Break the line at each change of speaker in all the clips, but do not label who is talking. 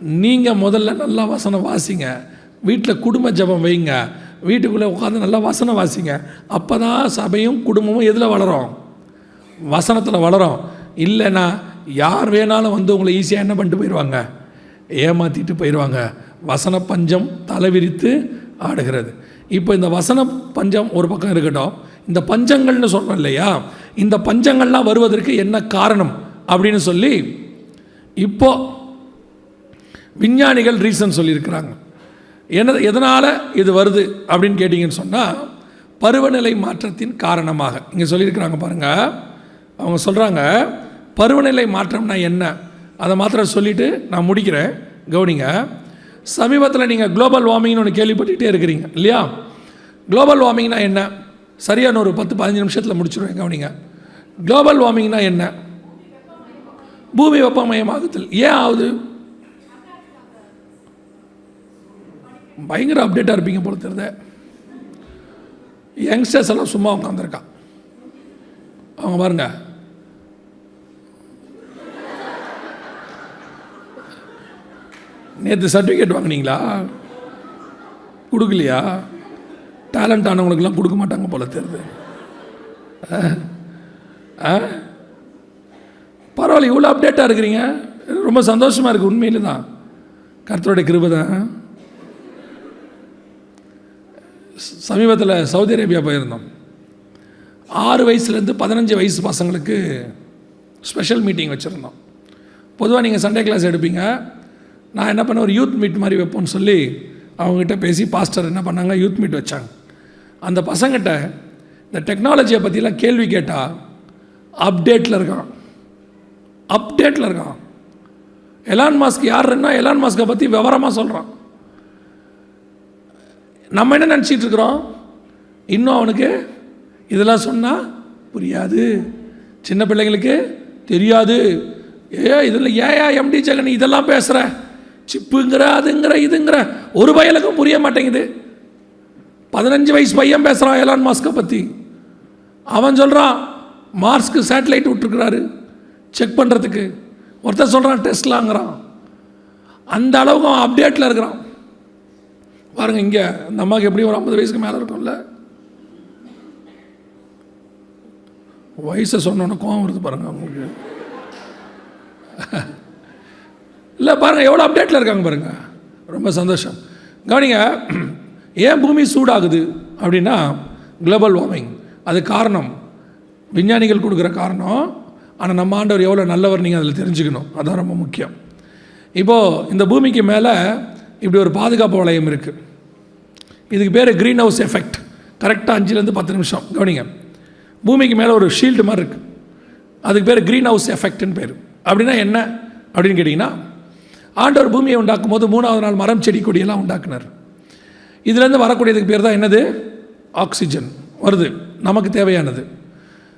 நீங்கள் முதல்ல நல்லா வசனம் வாசிங்க. வீட்டில் குடும்ப ஜெபம் வைங்க. வீட்டுக்குள்ளே உட்காந்து நல்லா வசனம் வாசிங்க. அப்போ தான் சபையும் குடும்பமும் எதில் வளரும்? வசனத்தில் வளரும். இல்லைன்னா யார் வேணாலும் வந்து உங்களை ஈஸியாக என்ன பண்ணிட்டு போயிடுவாங்க ஏமாற்றிட்டு போயிடுவாங்க வசன பஞ்சம் தலைவிரித்து ஆடுகிறது. இப்போ இந்த வசன பஞ்சம் ஒரு பக்கம் இருக்கட்டும். இந்த பஞ்சங்கள்னு சொல்கிறோம் இல்லையா? இந்த பஞ்சங்கள்லாம் வருவதற்கு என்ன காரணம்? அப்படின்னு சொல்லி இப்போது விஞ்ஞானிகள் ரீசன் சொல்லியிருக்கிறாங்க. என்ன எதனால் இது வருது அப்படின்னு கேட்டிங்கன்னு சொன்னால் பருவநிலை மாற்றத்தின் காரணமாக. இங்கே சொல்லியிருக்கிறாங்க பாருங்கள் அவங்க சொல்கிறாங்க பருவநிலை மாற்றம்னா என்ன? அதை மாத்திரம் சொல்லிவிட்டு நான் முடிக்கிறேன். கவனிங்க. சமீபத்தில் நீங்கள் குளோபல் வார்மிங்னு ஒன்று கேள்விப்பட்டுகிட்டே இருக்கிறீங்க இல்லையா? குளோபல் வார்மிங்னா என்ன? சரியான ஒரு பத்து பதினஞ்சு நிமிஷத்தில் முடிச்சிடுவேன் கவனிங்க. குளோபல் வார்மிங்னா என்ன? பூமி வெப்பமயமாகுதல் ஏன் ஆகுது? பயங்கர அப்டேட்டாக இருப்பீங்க போல தெரியுது. யங்ஸ்டர்ஸ் எல்லாம் சும்மா உட்காந்துருக்கான் அவங்க பாருங்க. நேற்று சர்டிஃபிகேட் வாங்குனீங்களா? கொடுக்கலையா? டேலண்ட் ஆனவங்களுக்கெல்லாம் கொடுக்க மாட்டாங்க போல தெரியுது. ஆ? பரவாயில்ல இவ்வளோ அப்டேட்டாக இருக்கிறீங்க. ரொம்ப சந்தோஷமாக இருக்குது உண்மையில் தான் கருத்தருடைய கிருபை தான். சமீபத்தில் சவுதி அரேபியா போயிருந்தோம். ஆறு வயசுலேருந்து பதினஞ்சு வயசு பசங்களுக்கு ஸ்பெஷல் மீட்டிங் வச்சுருந்தோம். பொதுவாக நீங்கள் சண்டே கிளாஸ் எடுப்பீங்க. நான் என்ன பண்ணேன்? ஒரு யூத் மீட் மாதிரி வைப்போம்னு சொல்லி அவங்ககிட்ட பேசி பாஸ்டர் என்ன பண்ணாங்க? யூத் மீட் வச்சாங்க. அந்த பசங்கிட்ட இந்த டெக்னாலஜியை பற்றிலாம் கேள்வி கேட்டால் அப்டேட்டில் இருக்கான். அப்டேட்டில் இருக்கான். எலான் மாஸ்க் யாருன்னா எலான் மாஸ்கை பற்றி விவரமாக சொல்கிறான் நம்ம என்ன நினச்சிட்டு இருக்கிறோம்? இன்னும் அவனுக்கு இதெல்லாம் சொன்னால் புரியாது. சின்ன பிள்ளைங்களுக்கு தெரியாது. ஏ இதில் ஏயா எம்டி ஜெகன் இதெல்லாம் பேசுகிற சிப்புங்கிற அதுங்கிற இதுங்கிற. ஒரு பயலுக்கும் புரிய மாட்டேங்குது. பதினஞ்சு வயசு பையன் பேசுகிறான் எலான் மாஸ்கை பற்றி அவன் சொல்கிறான் மார்ஸ்க்கு சேட்டலைட் விட்டுருக்குறாரு. செக் பண்ணுறதுக்கு ஒருத்தர் சொல்கிறான் டெஸ்ட்லாங்கிறான் அந்த அளவுக்கு அவன் அப்டேட்டில் இருக்கிறான். பாருங்க இங்கே அந்த அம்மாவுக்கு எப்படி ஒரு ஐம்பது வயசுக்கு மேலே இருக்கும்ல. வயசை சொன்னோன்னே கோவம் வருது பாருங்க அவங்களுக்கு. இல்லை பாருங்கள் எவ்வளோ அப்டேட்டில் இருக்காங்க பாருங்க. ரொம்ப சந்தோஷம். கவனிங்க ஏன் பூமி சூடாகுது அப்படின்னா குளோபல் வார்மிங் அது காரணம். விஞ்ஞானிகள் கொடுக்குற காரணம். ஆனால் நம்ம ஆண்டவர் எவ்வளோ நல்லவர் நீங்கள் அதில் தெரிஞ்சுக்கணும். அதுதான் ரொம்ப முக்கியம். இப்போது இந்த பூமிக்கு மேலே இப்படி ஒரு பாதுகாப்பு வளையம் இருக்குது இதுக்கு பேர் க்ரீன் ஹவுஸ் எஃபெக்ட் கரெக்டாக அஞ்சுலேருந்து பத்து நிமிஷம். கவனிங்க. பூமிக்கு மேலே ஒரு ஷீல்டு மாதிரி இருக்குது அதுக்கு பேர் க்ரீன் ஹவுஸ் எஃபெக்ட்னு பேர். அப்படின்னா என்ன? அப்படின்னு கேட்டிங்கன்னா ஆண்டவர் பூமியை உண்டாக்கும் போது மூணாவது நாள் மரம் செடி கொடியெல்லாம் உண்டாக்குனார். இதுலேருந்து வரக்கூடியதுக்கு பேர் தான் என்னது? ஆக்சிஜன் வருது. நமக்கு தேவையானது.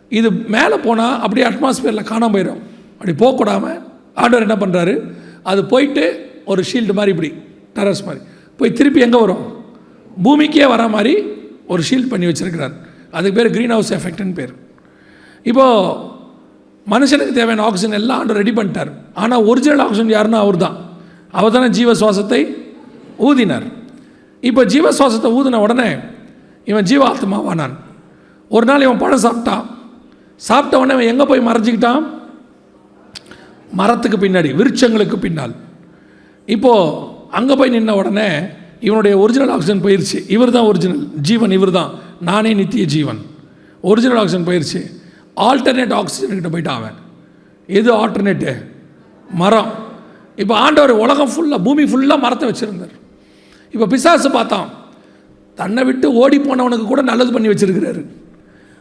இது மேலே போனால் அப்படியே அட்மாஸ்பியரில் காணாம போயிடும். அப்படி போகக்கூடாமல் ஆண்டவர் என்ன பண்ணுறாரு அது போயிட்டு ஒரு ஷீல்டு மாதிரி இப்படி டெரஸ் மாதிரி. போய் திருப்பி எங்கே வரும்? பூமிக்கே வர மாதிரி ஒரு ஷீல்ட் பண்ணி வச்சிருக்கிறார். அதுக்கு பேர் க்ரீன் ஹவுஸ் எஃபெக்ட்னு பேர். இப்போது மனுஷனுக்கு தேவையான ஆக்சிஜன் எல்லாம் ஆண்டு ரெடி பண்ணிட்டார். ஆனால் ஒரிஜினல் ஆக்சிஜன் யாருன்னா அவர் தான் அவர் தானே ஜீவ சுவாசத்தை ஊதினார். இப்போ ஜீவ சுவாசத்தை ஊதின உடனே இவன் ஜீவாத்மாவானான். ஒரு நாள் இவன் பழம் சாப்பிட்டான். சாப்பிட்ட உடனே இவன் எங்கே போய் மறைஞ்சிக்கிட்டான்? மரத்துக்கு பின்னாடி விருட்சங்களுக்கு பின்னால். இப்போது அங்கே போய் நின்ன உடனே இவனுடைய ஒரிஜினல் ஆக்சிஜன் போயிடுச்சு இவர் தான் ஒரிஜினல் ஜீவன் இவர் தான் நானே நித்திய ஜீவன். ஒரிஜினல் ஆக்சிஜன் போயிடுச்சு ஆல்டர்னேட் ஆக்சிஜன் கிட்ட போயிட்டான் அவன். எது ஆல்டர்னேட்டு மரம். இப்போ ஆண்டவர் உலகம் ஃபுல்லாக பூமி ஃபுல்லாக மரத்தை வச்சுருந்தார். இப்போ பிசாசு பார்த்தான். தன்னை விட்டு ஓடி போனவனுக்கு கூட நல்லது பண்ணி வச்சிருக்கிறாரு.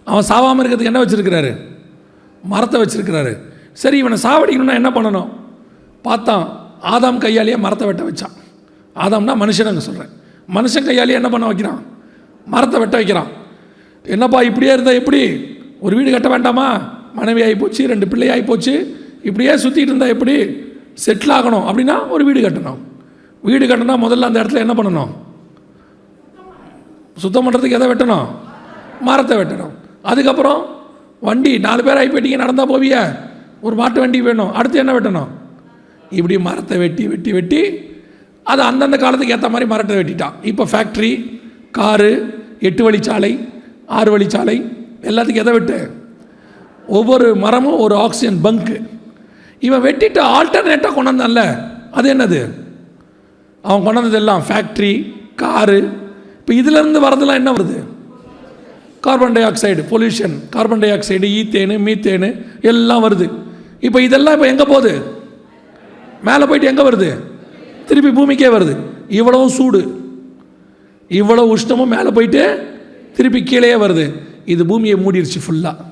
அவன் சாவாமல் இருக்கிறதுக்கு என்ன வச்சுருக்கிறாரு? மரத்தை வச்சுருக்கிறாரு. சரி இவனை சாவடிக்கணும்னா என்ன பண்ணணும்? பார்த்தான். ஆதாம் கையாலேயே மரத்தை வெட்ட வச்சான். ஆதாம்னா மனுஷனுங்க சொல்கிறேன் மனுஷன் கையாலேயே என்ன பண்ண வைக்கிறான்? மரத்தை வெட்ட வைக்கிறான். என்னப்பா இப்படியே இருந்தால் எப்படி? ஒரு வீடு கட்ட வேண்டாமா? மனைவி ஆகி போச்சு ரெண்டு பிள்ளை ஆகி போச்சு. இப்படியே சுற்றிட்டு இருந்தால் எப்படி? செட்டில் ஆகணும். அப்படின்னா ஒரு வீடு கட்டணும். வீடு கட்டினா முதல்ல அந்த இடத்துல என்ன பண்ணணும்? சுத்தம் பண்ணுறதுக்கு எதை வெட்டணும்? மரத்தை வெட்டணும். அதுக்கப்புறம் வண்டி நாலு பேர் ஆகி போயிட்டீங்க நடந்தால் போவிய. ஒரு மாட்டு வண்டி வேணும். அடுத்து என்ன வெட்டணும்? இப்படி மரத்தை வெட்டி வெட்டி வெட்டி அது அந்தந்த காலத்துக்கு ஏற்ற மாதிரி மரத்தை வெட்டிட்டான். இப்போ ஃபேக்ட்ரி காரு எட்டு வழிச்சாலை ஆறு வழிச்சாலை எல்லாத்துக்கும் எதை விட்டு? ஒவ்வொரு மரமும் ஒரு ஆக்சிஜன் பங்க்கு இவன் வெட்டிட்டு ஆல்டர்னேட்டாக கொண்டாந்தான்ல அது என்னது? அவன் கொண்டாந்தது எல்லாம் ஃபேக்ட்ரி காரு. இப்போ இதிலேருந்து வரதெல்லாம் என்ன வருது? Carbon dioxide pollution carbon dioxide ethane methane எல்லாம் வருது. இப்போ இதெல்லாம் இப்போ எங்கே போகுது? மேலே போயிட்டு எங்கே வருது? திருப்பி பூமிக்கே வருது. இவ்வளவு சூடு. இவ்வளோ உஷ்ணமும் மேலே போயிட்டு திருப்பி கீழே வருது. இது பூமியை மூடிடுச்சு ஃபுல்லாக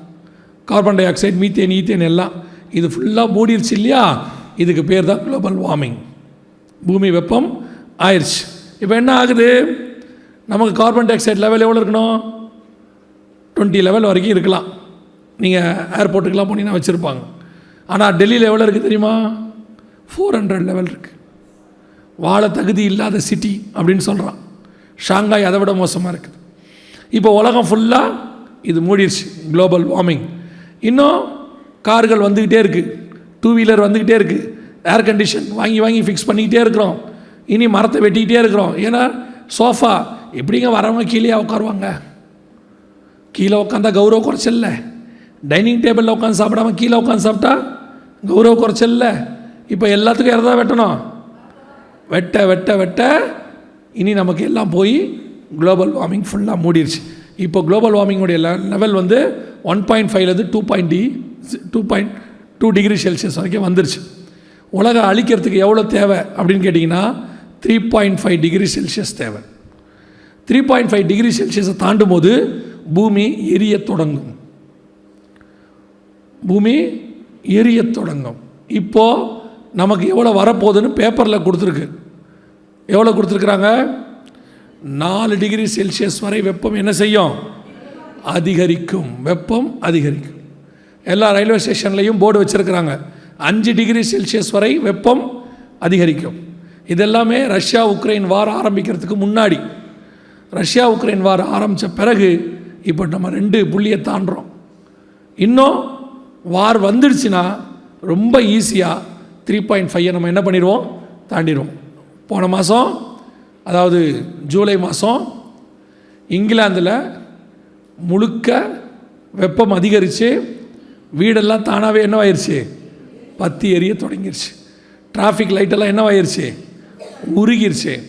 carbon dioxide methane ethane எல்லாம் இது ஃபுல்லாக மூடிடுச்சு இல்லையா? இதுக்கு பேர் தான் குளோபல் வார்மிங் பூமி வெப்பம் ஆயிடுச்சு இப்போ என்ன ஆகுது? நமக்கு கார்பன் டை ஆக்சைடு லெவல் எவ்வளோ இருக்கணும்? டுவெண்ட்டி லெவல் வரைக்கும் இருக்கலாம். நீங்கள் ஏர்போர்ட்டுக்கெலாம் போனீங்கன்னா வச்சுருப்பாங்க. ஆனால் டெல்லியில் எவ்வளோ இருக்குது தெரியுமா? ஃபோர் ஹண்ட்ரட் லெவல் இருக்குது வாழ தகுதி இல்லாத சிட்டி அப்படின்னு சொல்கிறான் ஷாங்காய் அதை விட மோசமாக இருக்குது. இப்போ உலகம் ஃபுல்லாக இது மூடிடுச்சு குளோபல் வார்மிங் இன்னும் கார்கள் வந்துக்கிட்டே இருக்குது டூ வீலர் வந்துக்கிட்டே இருக்குது ஏர் கண்டிஷன் வாங்கி வாங்கி ஃபிக்ஸ் பண்ணிக்கிட்டே இருக்கிறோம். இனி மரத்தை வெட்டிக்கிட்டே இருக்கிறோம். ஏன்னா சோஃபா எப்படிங்க வரவங்க கீழே உட்காருவாங்க? கீழே உட்காந்தா கௌரவ குறைச்சல்ல டைனிங் டேபிளில் உட்காந்து சாப்பிடாம கீழே உட்காந்து சாப்பிட்டா கௌரவ குறைச்சல்ல இப்போ எல்லாத்துக்கும் இறதா வெட்டணும். வெட்ட வெட்ட வெட்ட இனி நமக்கு எல்லாம் போய் குளோபல் வார்மிங் ஃபுல்லாக மூடிடுச்சு இப்போ குளோபல் வார்மிங்குடைய லெவல் வந்து ஒன் பாயிண்ட் ஃபைவ்லேருந்து two point D two point two degree Celsius வரைக்கும் வந்துருச்சு. உலகம் அழிக்கிறதுக்கு எவ்வளோ தேவை அப்படின்னு கேட்டிங்கன்னா three point five degree Celsius தேவை. த்ரீ பாயிண்ட் ஃபைவ் டிகிரி செல்சியஸை தாண்டும் போது பூமி எரியத் தொடங்கும். பூமி எரியத் தொடங்கும். இப்போது நமக்கு எவ்வளோ வரப்போகுதுன்னு பேப்பரில் கொடுத்துருக்கு. எவ்வளோ கொடுத்துருக்குறாங்க? நாலு டிகிரி செல்சியஸ் வரை வெப்பம் என்ன செய்யும்? அதிகரிக்கும். வெப்பம் அதிகரிக்கும். எல்லா ரயில்வே ஸ்டேஷன்லேயும் போர்டு வச்சுருக்கிறாங்க. அஞ்சு டிகிரி செல்சியஸ் வரை வெப்பம் அதிகரிக்கும். இதெல்லாமே ரஷ்யா உக்ரைன் வார் ஆரம்பிக்கிறதுக்கு முன்னாடி. ரஷ்யா உக்ரைன் வார் ஆரம்பித்த பிறகு இப்போ நம்ம ரெண்டு புள்ளியை தாண்டுறோம். இன்னும் வார் வந்துடுச்சுன்னா ரொம்ப ஈஸியாக த்ரீ பாயிண்ட் ஃபைவை நம்ம என்ன பண்ணிடுவோம்? தாண்டிடுவோம். போன மாதம் அதாவது ஜூலை மாதம் இங்கிலாந்தில் முழுக்க வெப்பம் அதிகரித்து வீடெல்லாம் தானாகவே என்னவாயிருச்சு? பத்தி எரிய தொடங்கிருச்சு. டிராஃபிக் லைட்டெல்லாம் என்னவாயிருச்சு? உருகிருச்சு.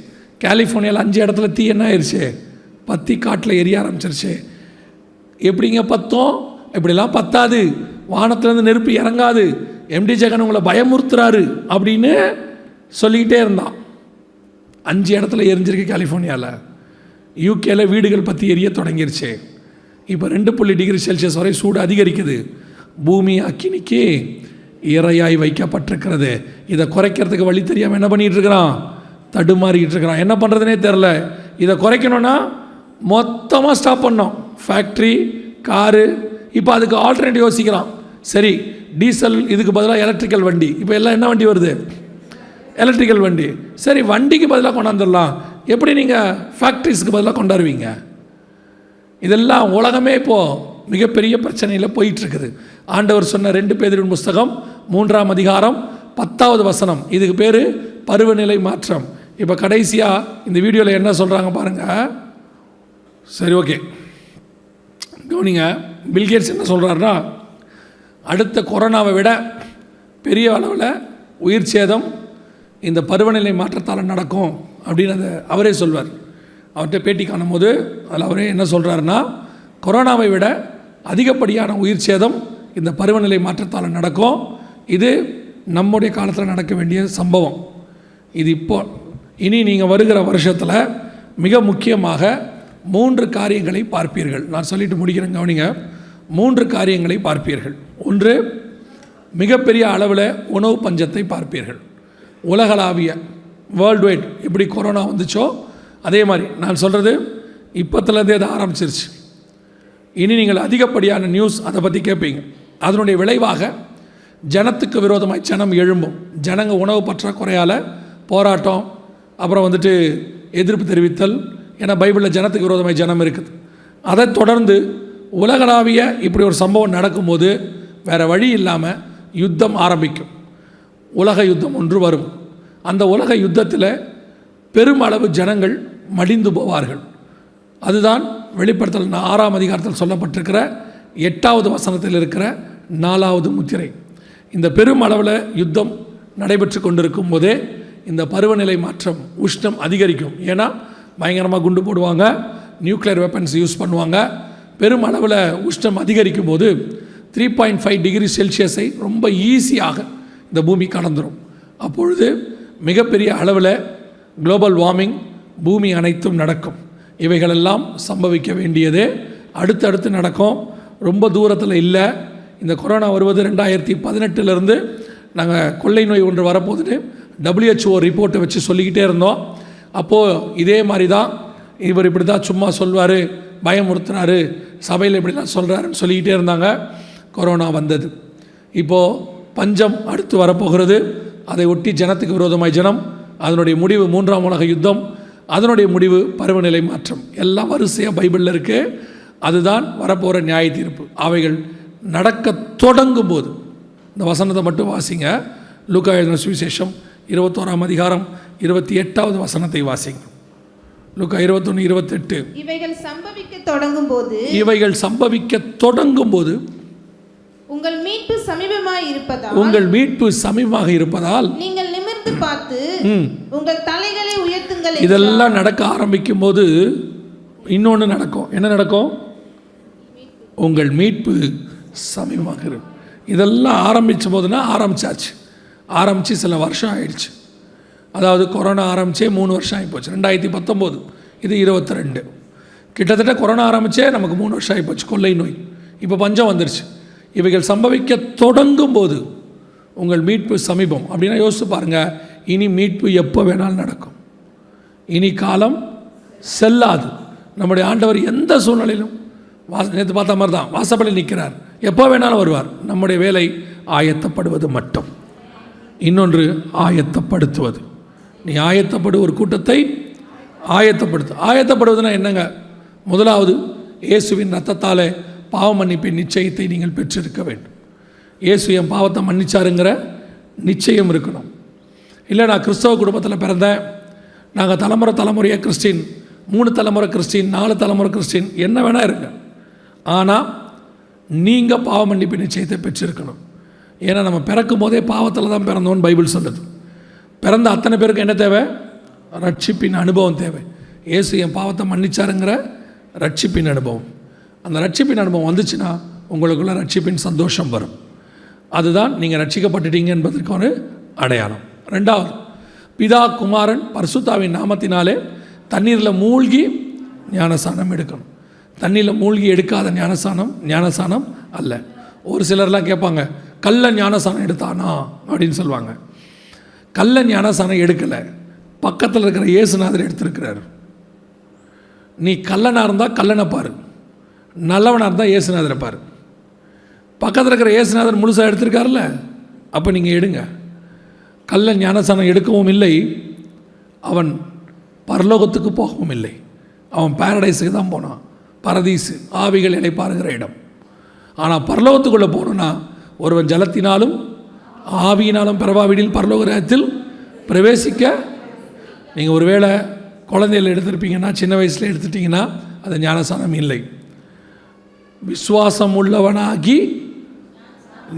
கலிஃபோர்னியாவில் அஞ்சு இடத்துல தீ என்ன ஆயிடுச்சு பத்தி காட்டில் எரிய ஆரம்பிச்சிருச்சு. எப்படிங்க பத்தோம்? இப்படிலாம் பத்தாது. வானத்துலேருந்து நெருப்பு இறங்காது. எம்டி ஜெகன் உங்களை பயமுறுத்துறாரு அப்படின்னு சொல்லிக்கிட்டே இருந்தான். அஞ்சு இடத்துல எரிஞ்சிருக்கு கலிஃபோர்னியாவில் யூகேல வீடுகள் பற்றி எரிய தொடங்கிருச்சு. இப்போ ரெண்டு புள்ளி டிகிரி செல்சியஸ் வரை சூடு அதிகரிக்குது. பூமி அக்கினிக்கு இரையாய் வைக்கப்பட்டிருக்கிறது. இதை குறைக்கிறதுக்கு வழி தெரியாமல் என்ன பண்ணிகிட்டு இருக்கிறான்? தடுமாறிக்கிட்டு இருக்கிறான். என்ன பண்ணுறதுனே தெரில இதை குறைக்கணும்னா மொத்தமாக ஸ்டாப் பண்ணோம் ஃபேக்ட்ரி காரு இப்போ அதுக்கு ஆல்டர்னேட் யோசிக்கிறான் சரி டீசல் இதுக்கு பதிலாக எலக்ட்ரிக்கல் வண்டி. இப்போ எல்லாம் என்ன வண்டி வருது? எலக்ட்ரிக்கல் வண்டி. சரி வண்டிக்கு பதிலாக கொண்டாந்துடலாம். எப்படி நீங்கள் ஃபேக்ட்ரிஸ்க்கு பதிலாக கொண்டாடுவீங்க? இதெல்லாம் உலகமே இப்போது மிகப்பெரிய பிரச்சனையில் போயிட்டுருக்குது. ஆண்டவர் சொன்ன ரெண்டு பேரின் புஸ்தகம் மூன்றாம் அதிகாரம் பத்தாவது வசனம். இதுக்கு பேர் பருவநிலை மாற்றம். இப்போ கடைசியாக இந்த வீடியோவில் என்ன சொல்கிறாங்க பாருங்கள் சரி ஓகே. கவனிங்க பில்கேட்ஸ் என்ன சொல்கிறாருன்னா அடுத்த கொரோனாவை விட பெரிய அளவில் உயிர் சேதம் இந்த பருவநிலை மாற்றத்தால் நடக்கும் அப்படின்னு அதை அவரே சொல்வார். அவர்கிட்ட பேட்டி காணும்போது அதில் அவரே என்ன சொல்கிறாருன்னா கொரோனாவை விட அதிகப்படியான உயிர் சேதம் இந்த பருவநிலை மாற்றத்தால் நடக்கும். இது நம்முடைய காலத்தில் நடக்க வேண்டிய சம்பவம். இது இப்போ இனி நீங்கள் வருகிற வருஷத்தில் மிக முக்கியமாக மூன்று காரியங்களை பார்ப்பீர்கள். நான் சொல்லிட்டு முடிக்கிறேன் கவனிங்க. மூன்று காரியங்களை பார்ப்பீர்கள். ஒன்று மிகப்பெரிய அளவில் உணவு பஞ்சத்தை பார்ப்பீர்கள். உலகளாவிய வேர்ல்டு வைட் எப்படி கொரோனா வந்துச்சோ அதே மாதிரி நான் சொல்கிறது இப்போத்துலேருந்தே அது ஆரம்பிச்சிருச்சு. இனி நீங்கள் அதிகப்படியான நியூஸ் அதை பற்றி கேட்பீங்க அதனுடைய விளைவாக ஜனத்துக்கு விரோதமாய் ஜனம் எழும்பும். ஜனங்க உணவு பற்றாக்குறையால் போராட்டம் அப்புறம் வந்துட்டு எதிர்ப்பு தெரிவித்தல் ஏன்னா பைபிளில் ஜனத்துக்கு விரோதமாய் ஜனம் இருக்குது. அதை தொடர்ந்து உலகளாவிய இப்படி ஒரு சம்பவம் நடக்கும்போது வேறு வழி இல்லாமல் யுத்தம் ஆரம்பிக்கும். உலக யுத்தம் ஒன்று வரும். அந்த உலக யுத்தத்தில் பெருமளவு ஜனங்கள் மடிந்து போவார்கள். அதுதான் வெளிப்படுத்தல் ஆறாம் அதிகாரத்தில் சொல்லப்பட்டிருக்கிற எட்டாவது வசனத்தில் இருக்கிற நாலாவது முத்திரை. இந்த பெருமளவில் யுத்தம் நடைபெற்று கொண்டிருக்கும் போதே இந்த பருவநிலை மாற்றம் உஷ்ணம் அதிகரிக்கும். ஏன்னா பயங்கரமாக குண்டு போடுவாங்க நியூக்ளியர் வெப்பன்ஸ் யூஸ் பண்ணுவாங்க. பெருமளவில் உஷ்ணம் அதிகரிக்கும் போது த்ரீ பாயிண்ட் ஃபைவ் டிகிரி செல்சியஸை ரொம்ப ஈஸியாக இந்த பூமி கடந்துடும் அப்பொழுது மிகப்பெரிய அளவில் குளோபல் வார்மிங் பூமி அனைத்தும் நடக்கும். இவைகளெல்லாம் சம்பவிக்க வேண்டியது. அடுத்தடுத்து நடக்கும். ரொம்ப தூரத்தில் இல்லை. இந்த கொரோனா வருவது ரெண்டாயிரத்தி பதினெட்டுலேருந்து நாங்கள் கொள்ளை நோய் ஒன்று வரப்போகுதுன்னு டபிள்யூஹெச்ஓ ரிப்போர்ட்டை வச்சு சொல்லிக்கிட்டே இருந்தோம். அப்போது இதே மாதிரி தான் இவர் இப்படி தான் சும்மா சொல்வார் பயமுறுத்துறாரு சபையில் இப்படிலாம் சொல்கிறாருன்னு சொல்லிக்கிட்டே இருந்தாங்க. கொரோனா வந்தது. இப்போது பஞ்சம் அடுத்து வரப்போகிறது. அதை ஒட்டி ஜனத்துக்கு விரோதமாய் ஜனம் அதனுடைய முடிவு மூன்றாம் உலக யுத்தம் அதனுடைய முடிவு பருவநிலை மாற்றம். எல்லாம் வரிசையாக பைபிளில் இருக்குது அதுதான் வரப்போகிற நியாய தீர்ப்பு. அவைகள் நடக்க தொடங்கும் போது இந்த வசனத்தை மட்டும் வாசிங்க. லூக்கா எழுதின சுவிசேஷம் இருபத்தோராம் அதிகாரம் இருபத்தி எட்டாவது வசனத்தை வாசிங்க. லூக்கா இருபத்தொன்று இருபத்தெட்டு.
இவைகள் சம்பவிக்க தொடங்கும் போது
இவைகள் சம்பவிக்க தொடங்கும் போது
உங்கள் மீட்பு சமீபமாய் இருப்பதால்
உங்கள் மீட்பு சமீபமாக இருப்பதால்
நீங்கள் நிமிர்ந்து பார்த்து உங்கள் தலைகளை உயர்த்துங்கள்
இதெல்லாம் நடக்க ஆரம்பிக்கும் போது இன்னொன்று நடக்கும். என்ன நடக்கும்? உங்கள் மீட்பு சமீபமாக இருக்கும் இதெல்லாம் ஆரம்பித்த போதுனா ஆரம்பிச்சாச்சு. ஆரம்பித்து சில வருஷம் ஆயிடுச்சு. அதாவது கொரோனா ஆரம்பிச்சே மூணு வருஷம் ஆகிப்போச்சு ரெண்டாயிரத்தி பத்தொம்போது இது இருபத்தி ரெண்டு. கிட்டத்தட்ட கொரோனா ஆரம்பிச்சே நமக்கு மூணு வருஷம் ஆகிப்போச்சு கொள்ளை நோய். இப்போ பஞ்சம் வந்துருச்சு. இவைகள் சம்பவிக்க தொடங்கும் போது உங்கள் மீட்பு சமீபம். அப்படின்னா யோசித்து பாருங்கள் இனி மீட்பு எப்போ வேணாலும் நடக்கும். இனி காலம் செல்லாது. நம்முடைய ஆண்டவர் எந்த சூழ்நிலையிலும் வாச நேற்று பார்த்த மாதிரி தான் வாசப்படி நிற்கிறார். எப்போ வேணாலும் வருவார். நம்முடைய வேலை ஆயத்தப்படுவது மட்டும். இன்னொன்று ஆயத்தப்படுத்துவது. நீ ஆயத்தப்படு ஒரு கூட்டத்தை ஆயத்தப்படுத்து. ஆயத்தப்படுவதுன்னா என்னங்க? முதலாவது இயேசுவின் ரத்தத்தாலே பாவ மன்னிப்பின் நிச்சயத்தை நீங்கள் பெற்றிருக்க வேண்டும். இயேசு என் பாவத்தை மன்னிச்சாருங்கிற நிச்சயம் இருக்கணும். இல்லை நான் கிறிஸ்தவ குடும்பத்தில் பிறந்தேன் நாங்கள் தலைமுறை தலைமுறையாக கிறிஸ்டின் மூணு தலைமுறை கிறிஸ்டின் நாலு தலைமுறை கிறிஸ்டின் என்ன வேணால் இருங்க. ஆனால் நீங்கள் பாவ மன்னிப்பு நிச்சயத்தை பெற்றிருக்கணும். ஏன்னா நம்ம பிறக்கும் போதே பாவத்தில் தான் பிறந்தோன்னு பைபிள் சொல்லுது. பிறந்த அத்தனை பேருக்கு என்ன தேவை? ரட்சிப்பின் அனுபவம் தேவை. இயேசு என் பாவத்தை மன்னிச்சாருங்கிற ரட்சிப்பின் அனுபவம். அந்த ரட்சிப்பின் அனுபவம் வந்துச்சுன்னா உங்களுக்குள்ள ரட்சிப்பின் சந்தோஷம் வரும். அதுதான் நீங்கள் ரட்சிக்கப்பட்டுட்டீங்க என்பதற்கு ஒரு அடையாளம். ரெண்டாவது பிதா குமாரன் பர்சுத்தாவின் நாமத்தினாலே தண்ணீரில் மூழ்கி ஞானசானம் எடுக்கணும். தண்ணியில் மூழ்கி எடுக்காத ஞானசானம் ஞானசானம் அல்ல. ஒரு சிலர்லாம் கேட்பாங்க கள்ள ஞானசானம் எடுத்தானா? அப்படின்னு சொல்லுவாங்க. கள்ள ஞானசானம் எடுக்கலை. பக்கத்தில் இருக்கிற இயேசுநாதர் எடுத்திருக்கிறார். நீ கல்லனாக இருந்தால் கல்லனை பாரு. நல்லவனாக இருந்தால் ஏசுநாதர் பாரு பக்கத்தில் இருக்கிற ஏசுநாதர் முழுசாக எடுத்திருக்காருல்ல? அப்போ நீங்கள் எடுங்க. கல்ல ஞானசானம் எடுக்கவும் இல்லை. அவன் பரலோகத்துக்கு போகவும் இல்லை. அவன் பேரடைஸுக்கு தான் போனான். பரதீசு ஆவிகள் இளைப்பாருங்கிற இடம். ஆனால் பரலோகத்துக்குள்ளே போகணுன்னா ஒருவன் ஜலத்தினாலும் ஆவியினாலும் பிறவாவிடில் பரலோகத்தில் பிரவேசிக்க நீங்கள் ஒருவேளை குழந்தையில் எடுத்திருப்பீங்கன்னா சின்ன வயசில் எடுத்துட்டிங்கன்னா அது ஞானசானம் இல்லை. விசுவாசம் உள்ளவனாகி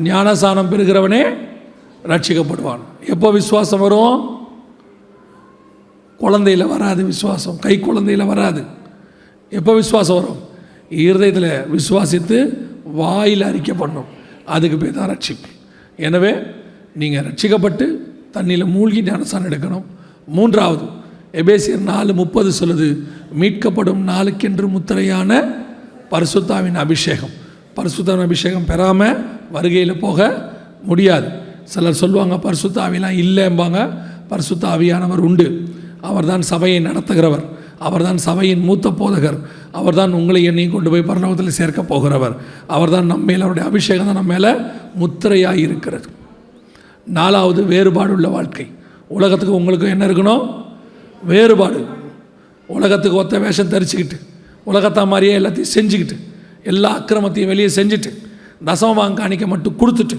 ஞானசானம் பெறுகிறவனே ரட்சிக்கப்படுவான் எப்போ விசுவாசம் வரும்? குழந்தையில் வராது விசுவாசம். கை குழந்தையில் வராது. எப்போ விசுவாசம் வரும்? இருதயத்தில் விசுவாசித்து வாயில் அறிக்கை பண்ணும் அதுக்கு பேர் தான் ரட்சிப்பு எனவே நீங்கள் ரட்சிக்கப்பட்டு தண்ணியில் மூழ்கி ஞானசானம் எடுக்கணும். மூன்றாவது எபேசியர் நாலு முப்பது சொல்லுது மீட்கப்படும் நாளுக்கென்று முத்திரையான பரிசுத்தாவின் அபிஷேகம். பரிசுத்தாவின் அபிஷேகம் பெறாமல் வருகையில் போக முடியாது. சிலர் சொல்லுவாங்க பரிசுத்தாவிலாம் இல்லைம்பாங்க. பரிசுத்த ஆவியானவர் உண்டு. அவர்தான் சபையை நடத்துகிறவர். அவர்தான் சபையின் மூத்த போதகர். அவர்தான் உங்களை என்னையும் கொண்டு போய் பரலோகத்தில் சேர்க்க போகிறவர். அவர்தான் நம்ம மேலே அவருடைய அபிஷேகம் தான் நம்ம மேலே முத்திரையாக இருக்கிறது நாலாவது வேறுபாடு உள்ள வாழ்க்கை. உலகத்துக்கு உங்களுக்கு என்ன இருக்கணும்? வேறுபாடு. உலகத்துக்கு ஒத்த வேஷம் தரிச்சுக்கிட்டு. உலகத்தா மாதிரியே எல்லாத்தையும் செஞ்சுக்கிட்டு எல்லா அக்கிரமத்தையும் வெளியே செஞ்சுட்டு தசமபாங்க காணிக்க மட்டும் கொடுத்துட்டு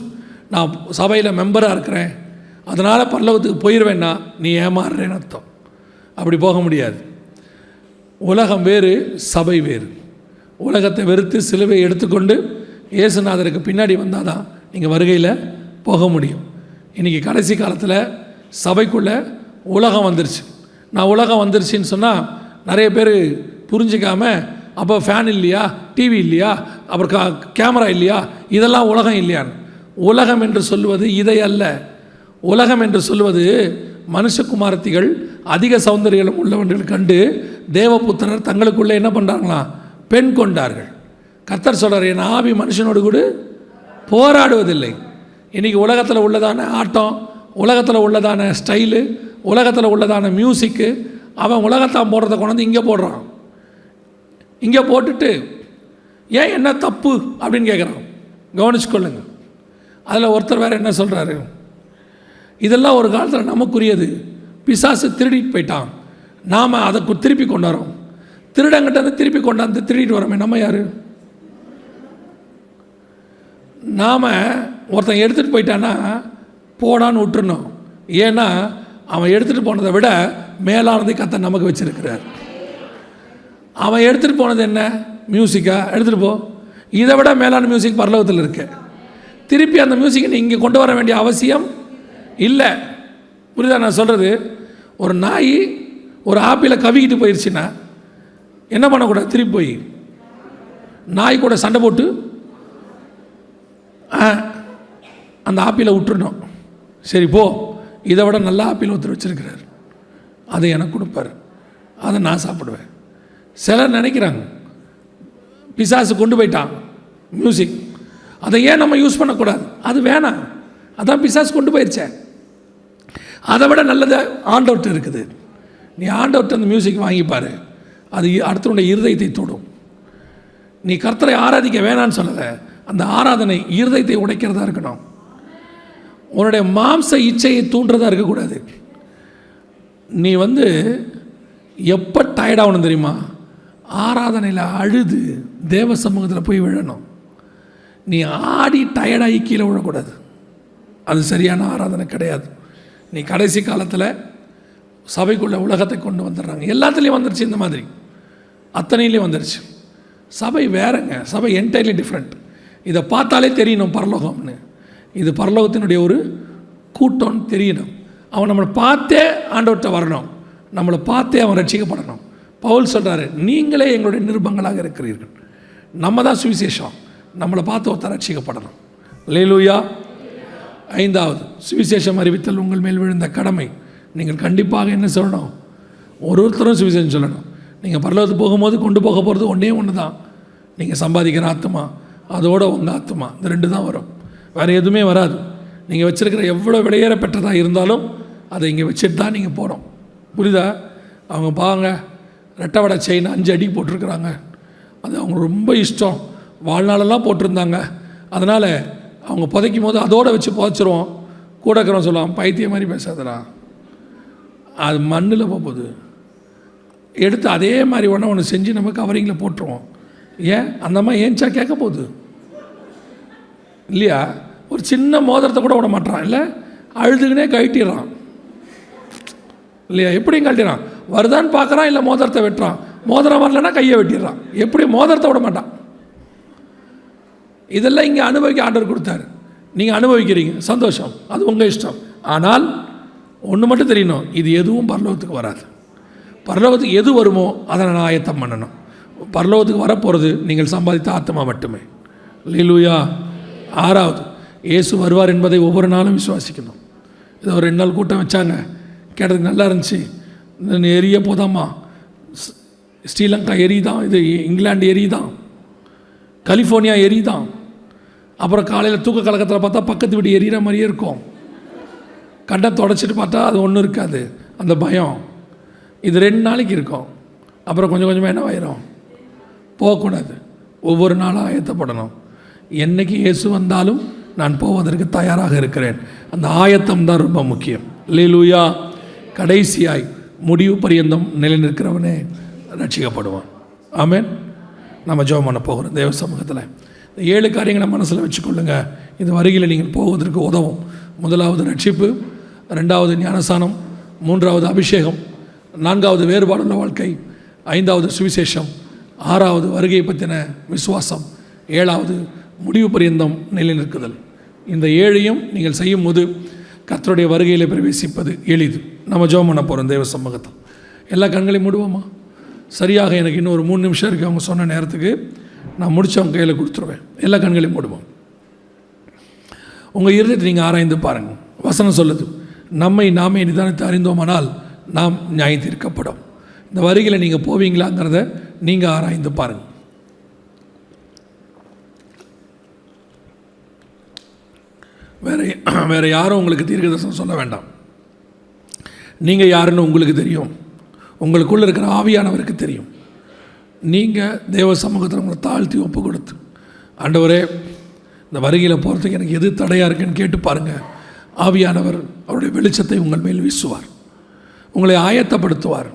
நான் சபையில் மெம்பராக இருக்கிறேன். அதனால் பல்லவத்துக்கு போயிடுவேன்னா நீ ஏமாறுறேன்னு அர்த்தம். அப்படி போக முடியாது. உலகம் வேறு சபை வேறு. உலகத்தை வெறுத்து சிலுவை எடுத்துக்கொண்டு இயேசுநாதருக்கு பின்னாடி வந்தால் தான் நீங்கள் வருகையில் போக முடியும். இன்றைக்கி கடைசி காலத்தில் சபைக்குள்ளே உலகம் வந்துருச்சு. நான் உலகம் வந்துருச்சுன்னு சொன்னால் நிறைய பேர் புரிஞ்சிக்காமல் அப்போ ஃபேன் இல்லையா டிவி இல்லையா அப்புறம் கா கேமரா இல்லையா இதெல்லாம் உலகம் இல்லையான்னு. உலகம் என்று சொல்லுவது இதை அல்ல. உலகம் என்று சொல்லுவது மனுஷகுமாரத்திகள் அதிக சௌந்தரியம் உள்ளவர்கள் கண்டு தேவபுத்திரர் தங்களுக்குள்ளே என்ன பண்ணுறாங்களாம் பெண் கொண்டார்கள். கத்தர் சொல்கிறார் என் ஆவி மனுஷனோடு கூட போராடுவதில்லை. இன்றைக்கி உலகத்தில் உள்ளதான ஆட்டம் உலகத்தில் உள்ளதான ஸ்டைலு உலகத்தில் உள்ளதான மியூசிக்கு அவன் உலகத்தான் போடுறத கொண்டாந்து இங்கே போடுறான். இங்கே போட்டுட்டு ஏன் என்ன தப்பு? அப்படின்னு கேட்குறான் கவனிச்சுக்கொள்ளுங்க. அதில் ஒருத்தர் வேறு என்ன சொல்கிறாரு இதெல்லாம் ஒரு காலத்தில் நமக்குரியது. பிசாசு திருடிட்டு போயிட்டான். நாம் அதை திருப்பி கொண்டு வரோம் திருடங்கிட்ட திருப்பி கொண்டாந்து திருடிட்டு வரோமே நம்ம யார்? நாம் ஒருத்தன் எடுத்துகிட்டு போயிட்டான்னா போடான்னு விட்டுருணும் ஏன்னா அவன் எடுத்துகிட்டு போனதை விட மேலானதை கத்த நமக்கு வச்சுருக்கிறார். அவன் எடுத்துகிட்டு போனது என்ன? மியூசிக்கா எடுத்துகிட்டு போ. இதை விட மேலான மியூசிக் பரலோகத்தில் இருக்கு. திருப்பி அந்த மியூசிக்கை நீ இங்கே கொண்டு வர வேண்டிய அவசியம் இல்லை. புரியுதா நான் சொல்கிறது ஒரு நாய் ஒரு ஆப்பிளை கவிக்கிட்டு போயிடுச்சுன்னா என்ன பண்ணக்கூடாது? திருப்பி போய் நாய் கூட சண்டை போட்டு ஆ, அந்த ஆப்பிளை விட்டுருணும் சரி போ. இதை விட நல்ல ஆப்பிள் ஒருத்தர் வச்சுருக்கிறார். அதை எனக்கு கொடுப்பார். அதை நான் சாப்பிடுவேன். சிலர் நினைக்கிறாங்க. பிசாசு கொண்டு போயிட்டான். மியூசிக் அதை ஏன் நம்ம யூஸ் பண்ணக்கூடாது? அது வேணாம். அதான் பிசாசு கொண்டு போயிடுச்சே அதை விட நல்லது ஆண்டவுட் இருக்குது. நீ ஆண்டவுட் அந்த மியூசிக் வாங்கிப்பார் அது அடுத்தவனுடைய இருதயத்தை தொடும். நீ கர்த்தரை ஆராதிக்க வேணான்னு சொல்லலை. அந்த ஆராதனை இருதயத்தை உடைக்கிறதா இருக்கணும். உன்னுடைய மாம்ச இச்சையை தூண்டுறதா இருக்கக்கூடாது. நீ வந்து எப்போ டயர்டாகணும் தெரியுமா? ஆராதனையில் அழுது தேவ சமூகத்தில் போய் விழணும். நீ ஆடி டயர்டாகி கீழே விழக்கூடாது. அது சரியான ஆராதனை கிடையாது. நீ கடைசி காலத்தில் சபைக்குள்ள உலகத்தை கொண்டு வந்துடுறாங்க. எல்லாத்துலேயும் வந்துருச்சு இந்த மாதிரி. அத்தனையிலையும் வந்துருச்சு. சபை வேறங்க. சபை என்டையர்லி டிஃப்ரெண்ட் இதை பார்த்தாலே தெரியணும் பரலோகம்னு. இது பரலோகத்தினுடைய ஒரு கூட்டம்னு தெரியணும். அவன் நம்மளை பார்த்தே ஆண்டவர்கிட்ட வரணும். நம்மளை பார்த்தே அவன் ரட்சிக்கப்படணும். பவுல் சொல்கிறாரு நீங்களே எங்களுடைய நிருபங்களாக இருக்கிறீர்கள். நம்ம தான் சுவிசேஷம். நம்மளை பார்த்து ஒருத்தர் ரட்சிக்கப்படணும். லேலூயா ஐந்தாவது சுவிசேஷம் அறிவித்தல் உங்கள் மேல் விழுந்த கடமை. நீங்கள் கண்டிப்பாக என்ன சொல்லணும்? ஒரு ஒருத்தரும் சுவிசேஷம் சொல்லணும். நீங்கள் பரலோகத்துக்கு போகும்போது கொண்டு போக போகிறது ஒன்றே ஒன்று தான் நீங்கள் சம்பாதிக்கிற ஆத்மா அதோட உங்கள் ஆத்மா இந்த ரெண்டு தான் வரும். வேறு எதுவுமே வராது. நீங்கள் வச்சுருக்கிற எவ்வளோ விலையேற பெற்றதாக இருந்தாலும் அதை இங்கே வச்சுட்டு தான் நீங்கள் போகணும் புரியுதா? அவங்க பாங்க ரெட்டை வடை செயின் அஞ்சு அடி போட்டிருக்கிறாங்க. அது அவங்க ரொம்ப இஷ்டம். வாழ்நாளெல்லாம் போட்டிருந்தாங்க. அதனால் அவங்க புதைக்கும் போது அதோடு வச்சு புதைச்சிருவோம். கூட இருக்கிறவன் சொல்லுவான் பைத்தியம் மாதிரி பேசாதடா. அது மண்ணில் போகுது எடுத்து அதே மாதிரி ஒன்று ஒன்று செஞ்சு நம்ம கவரிங்கில் போட்டுருவோம். ஏன்? அந்த அம்மா ஏன்ச்சா கேட்க போகுது? இல்லையா? ஒரு சின்ன மோதிரத்தை கூட விட மாட்டான் இல்லை அழுதுகினே கழட்டிடுறான். இல்லையா? எப்படியும் கழட்டிடுறான். வருதான்னு பார்க்குறான் இல்லை மோதிரத்தை வெட்டுறான்? மோதிரம் வரலன்னா கையை வெட்டிடுறான். எப்படி மோதிரத்தை விட மாட்டான்? இதெல்லாம் இங்கே அனுபவிக்க ஆர்டர் கொடுத்தாரு. நீங்கள் அனுபவிக்கிறீங்க. சந்தோஷம். அது உங்கள் இஷ்டம். ஆனால் ஒன்று மட்டும் தெரியணும். இது எதுவும் பரலோகத்துக்கு வராது. பரலோகத்துக்கு எது வருமோ அதை நான் ஆயத்தம் பண்ணணும். பரலோகத்துக்கு வரப்போகிறது நீங்கள் சம்பாதித்த ஆத்மா மட்டுமே. லீலூயா ஆறாவது இயேசு வருவார் என்பதை ஒவ்வொரு நாளும் விசுவாசிக்கணும். இது ஒரு ரெண்டு நாள் கூட்டம் வச்சாங்க. கேட்டதுக்கு நல்லா இருந்துச்சு. எரிய போதாமா ஸ்- ஸ்ரீலங்கா எரிதான் இது இங்கிலாந்து எரிதான் கலிஃபோர்னியா எரிதான் அப்புறம் காலையில் தூக்க கலக்கத்தில் பார்த்தா பக்கத்து வீடு எரியிற மாதிரியே இருக்கும். கண்டை தொடச்சிட்டு பார்த்தா அது ஒன்றும் இருக்காது. அந்த பயம். இது ரெண்டு நாளைக்கு இருக்கும். அப்புறம் கொஞ்சம் கொஞ்சமாக என்னவாயிரும் போகக்கூடாது. ஒவ்வொரு நாளும் ஆயத்தப்படணும். என்னைக்கு இயேசு வந்தாலும் நான் போவதற்கு தயாராக இருக்கிறேன். அந்த ஆயத்தம் தான் ரொம்ப முக்கியம். லீலூயா கடைசியாய் முடிவு பரியந்தம் நிலைநிற்கிறவனே ரட்சிக்கப்படுவான். ஆமேன். நம்ம ஜோம் பண்ண போகிறோம். தேவ சமூகத்தில் இந்த ஏழு காரியங்களை மனசில் வச்சுக்கொள்ளுங்க. இந்த வருகையில் நீங்கள் போவதற்கு உதவும். முதலாவது ரட்சிப்பு ரெண்டாவது ஞானசானம் மூன்றாவது அபிஷேகம் நான்காவது வேறுபாடுள்ள வாழ்க்கை ஐந்தாவது சுவிசேஷம் ஆறாவது வருகை பற்றின விசுவாசம் ஏழாவது முடிவு பரியந்தம் நிலை நிற்குதல் இந்த ஏழையும் நீங்கள் செய்யும் கத்தருடைய வருகையில் பிரவேசிப்பது எளிது. நம்ம ஜோம் பண்ண போகிறோம் தெய்வ சமூகத்தில் எல்லா கண்களையும் மூடுவோமா? சரியாக எனக்கு இன்னும் ஒரு மூணு நிமிஷம் இருக்குது அவங்க சொன்ன நேரத்துக்கு நான் முடிச்சு அவங்க கையில் கொடுத்துருவேன். எல்லா கண்களையும் மூடுவோம். உங்கள் இருந்துட்டு நீங்கள் ஆராய்ந்து பாருங்கள் வசனம் சொல்லுது நம்மை நாமே நிதானித்து அறிந்தோமானால் நாம் நியாயம் தீர்க்கப்படும் இந்த வரிகளை நீங்கள் போவீங்களாங்கிறத நீங்கள் ஆராய்ந்து பாருங்கள் வேறு வேறு யாரும் உங்களுக்கு தீர்க்கதரிசனம் சொல்ல வேண்டாம். நீங்கள் யாருன்னு உங்களுக்கு தெரியும். உங்களுக்குள்ளே இருக்கிற ஆவியானவருக்கு தெரியும். நீங்கள் தேவ சமூகத்தில் உங்களை தாழ்த்தி ஒப்பு கொடுத்து ஆண்டவரே இந்த வருகையில் போகிறதுக்கு எனக்கு எது தடையாக இருக்குன்னு கேட்டு பாருங்கள் ஆவியானவர் அவருடைய வெளிச்சத்தை உங்கள் மேல் வீசுவார். உங்களை ஆயத்தப்படுத்துவார்.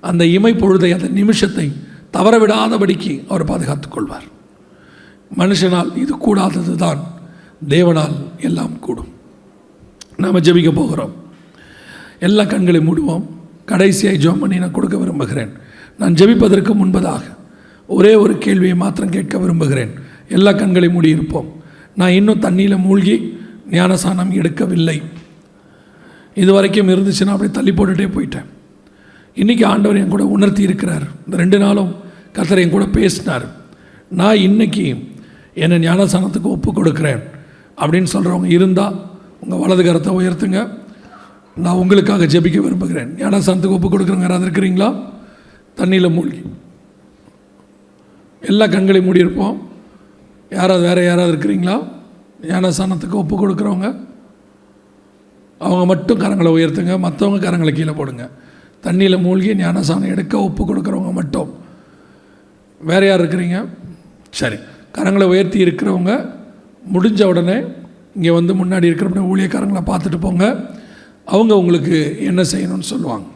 அந்த இமை பொழுதை அந்த நிமிஷத்தை தவற விடாதபடிக்கு அவர் பாதுகாத்துக் கொள்வார். மனுஷனால் இது கூடாதது தான் தேவனால் எல்லாம் கூடும். நாம் ஜபிக்க போகிறோம். எல்லா கண்களையும் மூடுவோம். கடைசியாக ஜோம் பண்ணி நான் கொடுக்க விரும்புகிறேன். நான் ஜெபிப்பதற்கு முன்பதாக ஒரே ஒரு கேள்வியை மாத்திரம் கேட்க விரும்புகிறேன். எல்லா கண்களையும் மூடியிருப்போம் நான் இன்னும் தண்ணியில் மூழ்கி ஞானசானம் எடுக்கவில்லை. இது வரைக்கும் இருந்துச்சுன்னா அப்படியே தள்ளி போட்டுட்டே போயிட்டேன். இன்றைக்கி ஆண்டவர் என் கூட உணர்த்தி இருக்கிறார். இந்த ரெண்டு நாளும் கத்தர் என் கூட பேசினார். நான் இன்னைக்கு என்னை ஞானசானத்துக்கு ஒப்பு கொடுக்குறேன். அப்படின்னு சொல்கிறவங்க இருந்தால் உங்கள் வலது கரத்தை உயர்த்துங்க. நான் உங்களுக்காக ஜெபிக்க விரும்புகிறேன். ஞானசானத்துக்கு ஒப்பு கொடுக்குறவங்க யாராவது இருக்கிறீங்களா? தண்ணியில் மூழ்கி. எல்லா கண்களையும் மூடியிருப்போம். யாராவது வேறு யாராவது இருக்கிறீங்களா? ஞானசானத்துக்கு ஒப்பு கொடுக்குறவங்க. அவங்க மட்டும் கரங்களை உயர்த்துங்க. மற்றவங்க கரங்களை கீழே போடுங்க. தண்ணியில் மூழ்கி ஞானசானம் எடுக்க ஒப்பு கொடுக்குறவங்க மட்டும். வேறு யார் இருக்கிறீங்க? சரி. கரங்களை உயர்த்தி இருக்கிறவங்க முடிஞ்ச உடனே இங்கே வந்து முன்னாடி இருக்கிற ஊழியக்காரங்களை பார்த்துட்டு போங்க. அவங்க உங்களுக்கு என்ன செய்யணும்னு சொல்லுவாங்க.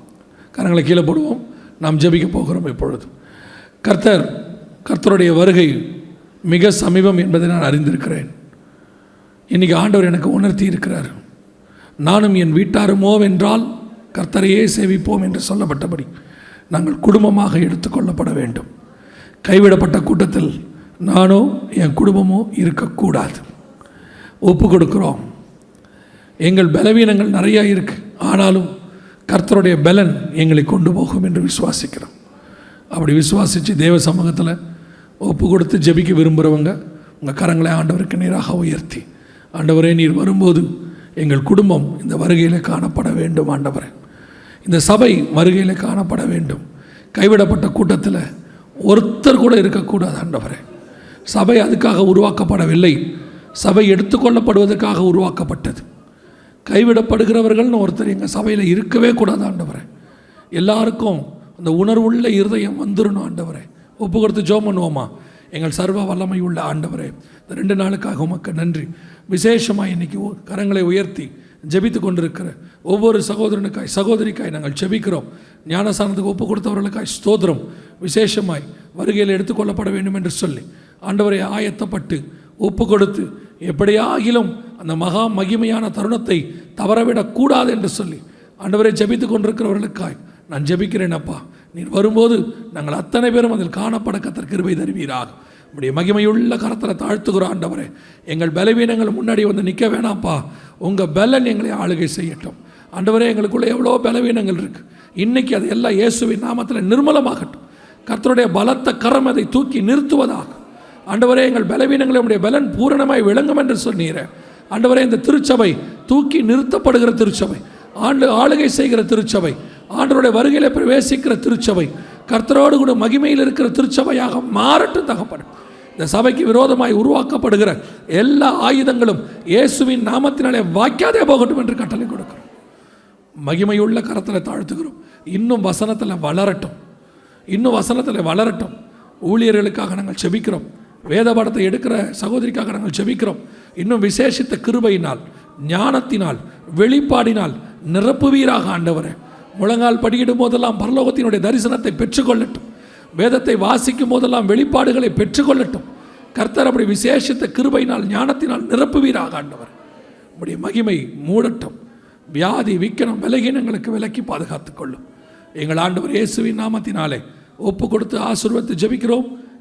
கரங்களை கீழே போடுவோம். நாம் ஜபிக்க போகிறோம் இப்பொழுது. கர்த்தர் கர்த்தருடைய வருகை மிக சமீபம் என்பதை நான் அறிந்திருக்கிறேன். இன்றைக்கி ஆண்டவர் எனக்கு உணர்த்தி இருக்கிறார். நானும் என் வீட்டாருமோ என்றால் கர்த்தரையே சேவிப்போம் என்று சொல்லப்பட்டபடி நாங்கள் குடும்பமாக எடுத்துக்கொள்ளப்பட வேண்டும். கைவிடப்பட்ட கூட்டத்தில் நானோ என் குடும்பமோ இருக்கக்கூடாது. ஒப்பு கொடுக்குறோம். எங்கள் பலவீனங்கள் நிறையா இருக்கு. ஆனாலும் கர்த்தருடைய பலன் எங்களை கொண்டு போகும் என்று விசுவாசிக்கிறோம். அப்படி விசுவாசித்து தேவ சமூகத்தில் ஒப்பு கொடுத்து ஜெபிக்க விரும்புகிறவங்க உங்கள் கரங்களை ஆண்டவருக்கு நேராக உயர்த்தி. ஆண்டவரே நீர் வரும்போது எங்கள் குடும்பம் இந்த வருகையில் காணப்பட வேண்டும் ஆண்டவரே. இந்த சபை வருகையில் காணப்பட வேண்டும். கைவிடப்பட்ட கூட்டத்தில் ஒருத்தர் கூட இருக்கக்கூடாது ஆண்டவரே. சபை அதுக்காக உருவாக்கப்படவில்லை. சபை எடுத்துக்கொள்ளப்படுவதற்காக உருவாக்கப்பட்டது. கைவிடப்படுகிறவர்கள்னு ஒருத்தர் எங்கள் சபையில் இருக்கவே கூடாது ஆண்டவரை. எல்லாருக்கும் அந்த உணர்வுள்ள இருதயம் வந்துடணும் ஆண்டவரை. ஒப்பு கொடுத்து ஜோம் பண்ணுவோமா? எங்கள் சர்வ வல்லமை உள்ள ஆண்டவரே இந்த ரெண்டு நாளுக்காக உமக்கு நன்றி. விசேஷமாக இன்னைக்கு கரங்களை உயர்த்தி ஜெபித்து கொண்டிருக்கிற ஒவ்வொரு சகோதரனுக்காய் சகோதரிக்காய் நாங்கள் ஜெபிக்கிறோம். ஞானசானத்துக்கு ஒப்பு கொடுத்தவர்களுக்காய் ஸ்தோத்திரம். விசேஷமாய் வருகையில் எடுத்துக்கொள்ளப்பட வேண்டும் என்று சொல்லி ஆண்டவரை ஆயத்தப்பட்டு ஒப்பு கொடுத்து எப்படியாகிலும் அந்த மகா மகிமையான தருணத்தை தவறவிடக்கூடாது என்று சொல்லி ஆண்டவரை ஜபித்து கொண்டிருக்கிறவர்களுக்காய் நான் ஜபிக்கிறேன் அப்பா. நீர் வரும்போது நாங்கள் அத்தனை பேரும் அதில் காணப்பட கத்தர் கிருபை தருவீராக. உடைய மகிமையுள்ள கரத்தில் தாழ்த்துகிறோம் ஆண்டவரே. எங்கள் பலவீனங்கள் முன்னாடி வந்து நிற்க வேணாம்ப்பா. உங்கள் பலன் எங்களை ஆளுகை செய்யட்டும். ஆண்டவரே எங்களுக்குள்ளே எவ்வளோ பலவீனங்கள் இருக்குது இன்னைக்கு அது எல்லாம் இயேசுவின் நாமத்தில் நிர்மலமாகட்டும். கர்த்தருடைய பலத்த கரம் அதை தூக்கி நிறுத்துவதாகும் ஆண்டவரே எங்கள் பலவீனங்களை உடைய பலன் பூரணமாய் விளங்கும் என்று சொன்னீரே. ஆண்டவரே இந்த திருச்சபை தூக்கி நிறுத்தப்படுகிற திருச்சபை ஆண்டு ஆளுகை செய்கிற திருச்சபை ஆண்டவருடைய வருகையில் பிரவேசிக்கிற திருச்சபை கர்த்தரோடு கூட மகிமையில் இருக்கிற திருச்சபையாக மாறட்டும் தகப்படும் இந்த சபைக்கு விரோதமாய் உருவாக்கப்படுகிற எல்லா ஆயுதங்களும் இயேசுவின் நாமத்தினாலே வாய்க்காதே போகட்டும் என்று கட்டளை கொடுக்கிறோம். மகிமையுள்ள கரத்தில் தாழ்த்துகிறோம். இன்னும் வசனத்தில் வளரட்டும். இன்னும் வசனத்தில் வளரட்டும். ஊழியர்களுக்காக நாங்கள் செபிக்கிறோம். வேத பாடத்தை எடுக்கிற சகோதரிக்காக நாங்கள் ஜெபிக்கிறோம். இன்னும் விசேஷித்த கிருபையினால் ஞானத்தினால் வெளிப்பாடினால் நிரப்புவீராக ஆண்டவரே. முழங்கால் படியிடும் போதெல்லாம் பரலோகத்தினுடைய தரிசனத்தை பெற்றுக்கொள்ளட்டும். வேதத்தை வாசிக்கும் போதெல்லாம் வெளிப்பாடுகளை பெற்றுக்கொள்ளட்டும். கர்த்தர் அப்படி விசேஷித்த கிருபையினால் ஞானத்தினால் நிரப்புவீராக ஆண்டவர். உம்முடைய மகிமை மூடட்டும். வியாதி விற்கணும் விலகினங்களுக்கு விலக்கி பாதுகாத்துக் கொள்ளும் எங்கள் ஆண்டவர் இயேசுவின் நாமத்தினாலே ஒப்பு கொடுத்து ஆசீர்வதித்து ஜெபிக்கிறோம்.